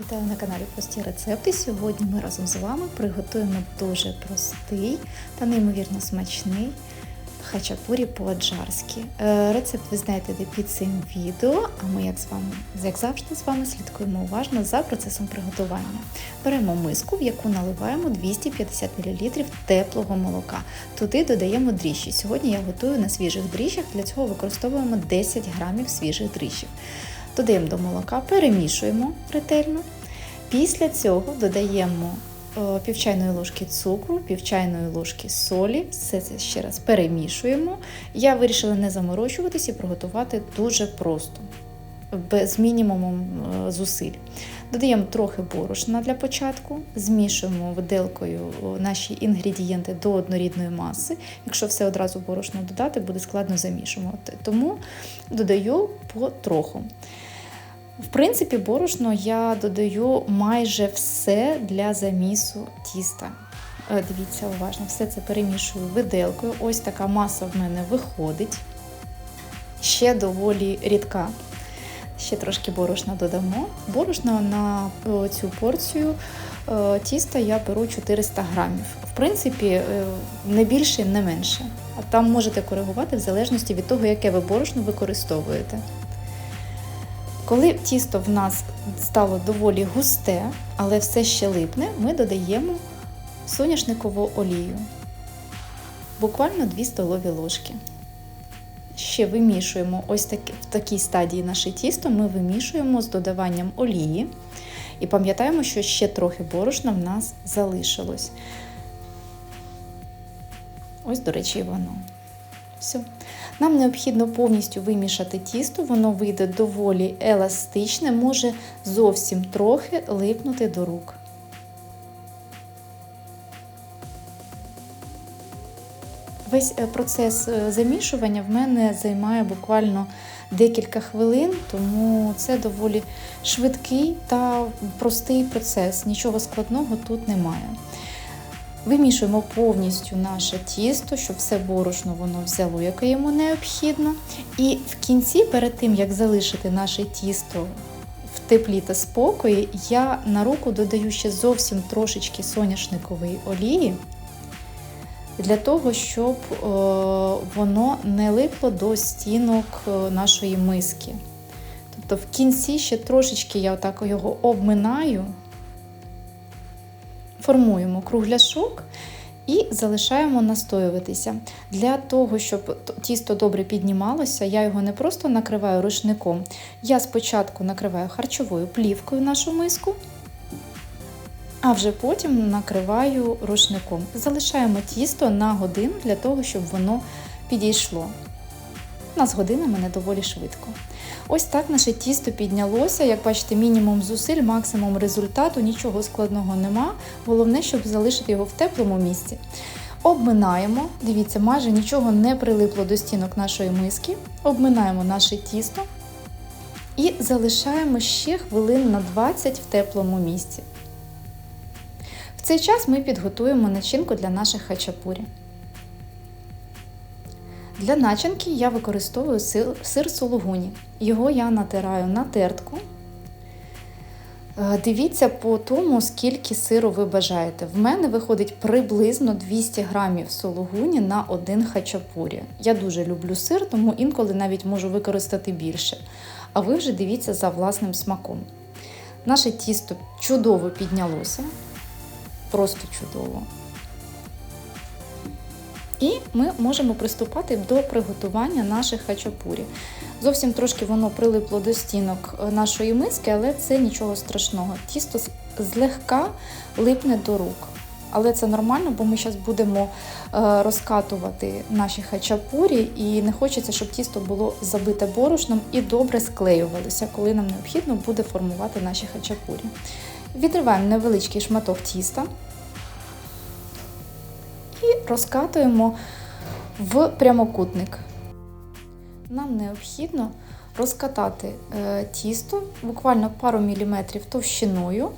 Вітаю на каналі Прості рецепти. Сьогодні ми разом з вами приготуємо дуже простий та неймовірно смачний хачапурі по-аджарськи. Е, Рецепт ви знаєте де під цим відео, а ми, як з вами, як завжди, з вами слідкуємо уважно за процесом приготування. Беремо миску, в яку наливаємо 250 мл теплого молока. Туди додаємо дріжджі. Сьогодні я готую на свіжих дріжджах, для цього використовуємо 10 грамів свіжих дріжджів. Додаємо до молока, перемішуємо ретельно. Після цього додаємо е, пів чайної ложки цукру, пів чайної ложки солі. Все це ще раз перемішуємо. Я вирішила не заморочуватись і приготувати дуже просто, без мінімумом е, зусиль. Додаємо трохи борошна для початку, змішуємо виделкою наші інгредієнти до однорідної маси. Якщо все одразу борошно додати, буде складно замішувати. Тому додаю потроху. В принципі, борошно я додаю майже все для замісу тіста. Е, Дивіться уважно, все це перемішую виделкою. Ось така маса в мене виходить. Ще доволі рідка. Ще трошки борошна додамо. Борошна на е, цю порцію е, тіста я беру 400 грамів. В принципі, не більше, не менше. А там можете коригувати в залежності від того, яке ви борошно використовуєте. Коли тісто в нас стало доволі густе, але все ще липне, ми додаємо соняшникову олію. Буквально 2 столові ложки. Ще вимішуємо ось таки, в такій стадії наше тісто, ми вимішуємо з додаванням олії. І пам'ятаємо, що ще трохи борошна в нас залишилось. Ось, до речі, воно. Все. Нам необхідно повністю вимішати тісто, воно вийде доволі еластичне, може зовсім трохи липнути до рук. Весь е, процес е, замішування в мене займає буквально декілька хвилин, тому це доволі швидкий та простий процес. Нічого складного тут немає. Вимішуємо повністю наше тісто, щоб все борошно воно взяло, яке йому необхідно. І в кінці, перед тим, як залишити наше тісто в теплі та спокої, я на руку додаю ще зовсім трошечки соняшникової олії, для того, щоб е, воно не липло до стінок е, нашої миски. Тобто в кінці ще трошечки я отак його обминаю формуємо кругляшок і залишаємо настоюватися. Для того, щоб тісто добре піднімалося, я його не просто накриваю рушником. Я спочатку накриваю харчовою плівкою нашу миску, а вже потім накриваю рушником. Залишаємо тісто на годину для того, щоб воно підійшло. У нас година мене доволі швидко. Ось так наше тісто піднялося. Як бачите, мінімум зусиль, максимум результату, нічого складного нема. Головне, щоб залишити його в теплому місці. Обминаємо, дивіться, майже нічого не прилипло до стінок нашої миски. Обминаємо наше тісто і залишаємо ще хвилин на 20 в теплому місці. В цей час ми підготуємо начинку для наших хачапурі. Для начинки я використовую сир, сулугуні. Його я натираю на тертку. Е, дивіться по тому, скільки сиру ви бажаєте. В мене виходить приблизно 200 грамів сулугуні на один хачапурі. Я дуже люблю сир, тому інколи навіть можу використати більше. А ви вже дивіться за власним смаком. Наше тісто чудово піднялося, просто чудово. І ми можемо приступати до приготування наших хачапурі. Зовсім трошки воно прилипло до стінок е, нашої миски, але це нічого страшного. Тісто злегка липне до рук. Але це нормально, бо ми зараз будемо е, розкатувати наші хачапурі, і не хочеться, щоб тісто було забите борошном і добре склеювалося, коли нам необхідно буде формувати наші хачапурі. Відриваємо невеличкий шматок тіста розкатуємо в прямокутник. Нам необхідно розкатати е, тісто буквально пару міліметрів товщиною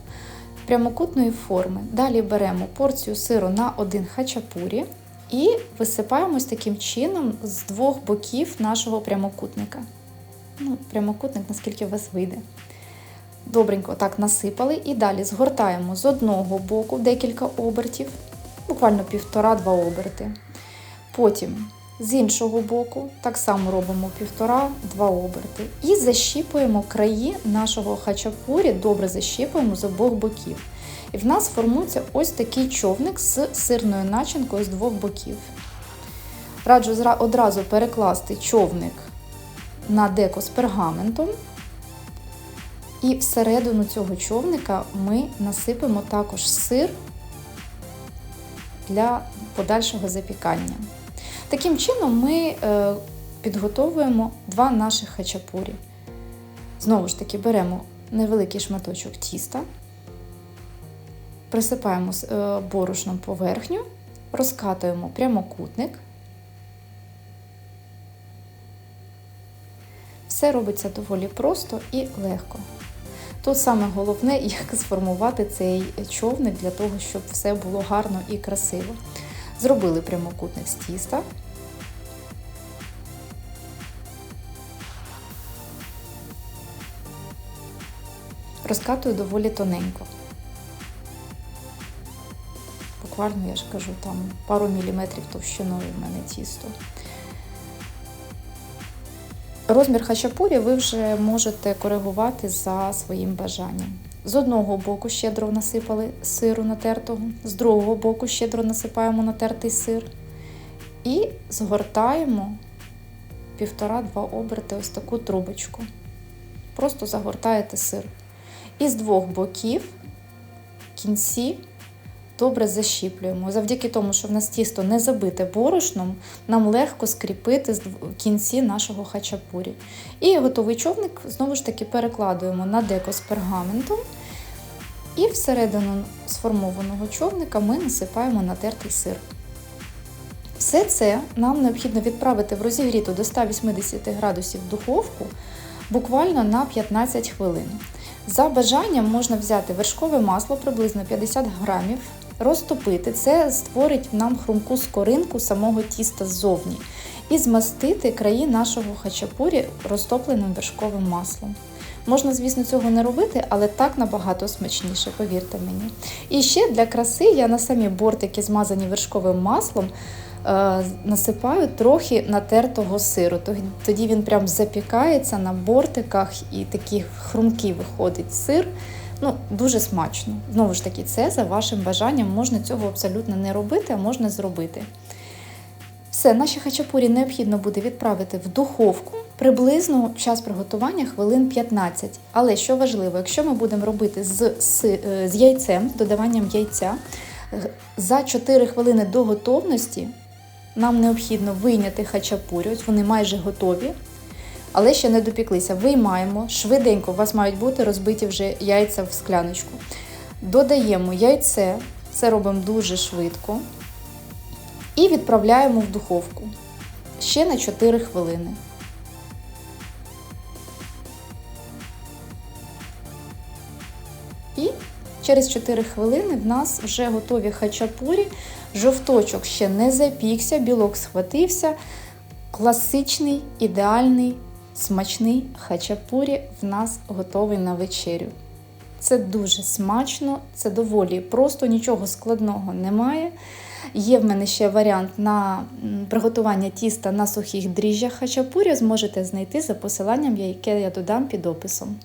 прямокутної форми. Далі беремо порцію сиру на один хачапурі і висипаємось таким чином з двох боків нашого прямокутника. Ну, Прямокутник, наскільки у вас вийде. Добренько так насипали і далі згортаємо з одного боку декілька обертів, буквально півтора-два оберти. Потім з іншого боку так само робимо півтора-два оберти. І защіпуємо краї нашого хачапурі, добре защіпуємо з обох боків. І в нас формується ось такий човник з сирною начинкою з двох боків. Раджу одразу перекласти човник на деко з пергаментом. І всередину цього човника ми насипемо також сир для подальшого запікання. Таким чином ми е, підготовуємо два наших хачапурі. Знову ж таки, беремо невеликий шматочок тіста, присипаємо е, борошном поверхню, розкатуємо прямокутник. Все робиться доволі просто і легко. Тут саме головне, як сформувати цей човник для того, щоб все було гарно і красиво. Зробили прямокутник з тіста. Розкатую доволі тоненько. Буквально, я ж кажу, там пару міліметрів товщиною в мене тісто. Розмір хачапурі ви вже можете коригувати за своїм бажанням. З одного боку щедро насипали сиру натертого, з другого боку щедро насипаємо натертий сир і згортаємо півтора-два оберти ось таку трубочку. Просто загортаєте сир. І з двох боків кінці добре защіплюємо. Завдяки тому, що в нас тісто не забите борошном, нам легко скріпити кінці нашого хачапурі. І готовий човник знову ж таки перекладуємо на деко з пергаментом. І всередину сформованого човника ми насипаємо натертий сир. Все це нам необхідно відправити в розігріту до 180 градусів духовку буквально на 15 хвилин. За бажанням можна взяти вершкове масло приблизно 50 грамів, розтопити. Це створить нам хрумку скоринку самого тіста ззовні. І змастити краї нашого хачапурі розтопленим вершковим маслом. Можна, звісно, цього не робити, але так набагато смачніше, повірте мені. І ще для краси я на самі бортики, змазані вершковим маслом, е, насипаю трохи натертого сиру. Тоді він прям запікається на бортиках і такий хрумкий виходить сир. Ну, дуже смачно. Знову ж таки, це за вашим бажанням. Можна цього абсолютно не робити, а можна зробити. Все, наші хачапурі необхідно буде відправити в духовку. Приблизно час приготування хвилин 15. Але що важливо, якщо ми будемо робити з, си- е, з яйцем, з додаванням яйця, е, за 4 хвилини до готовності нам необхідно вийняти хачапурі, ось вони майже готові, але ще не допіклися. Виймаємо, швиденько, у вас мають бути розбиті вже яйця в скляночку. Додаємо яйце, це робимо дуже швидко. І відправляємо в духовку ще на 4 хвилини. І через 4 хвилини в нас вже готові хачапурі. Жовточок ще не запікся, білок схватився. Класичний, ідеальний, смачний хачапурі в нас готовий на вечерю. Це дуже смачно, це доволі просто, нічого складного немає. Є в мене ще варіант на приготування тіста на сухих дріжджах хачапурі. Зможете знайти за посиланням, яке я додам під описом.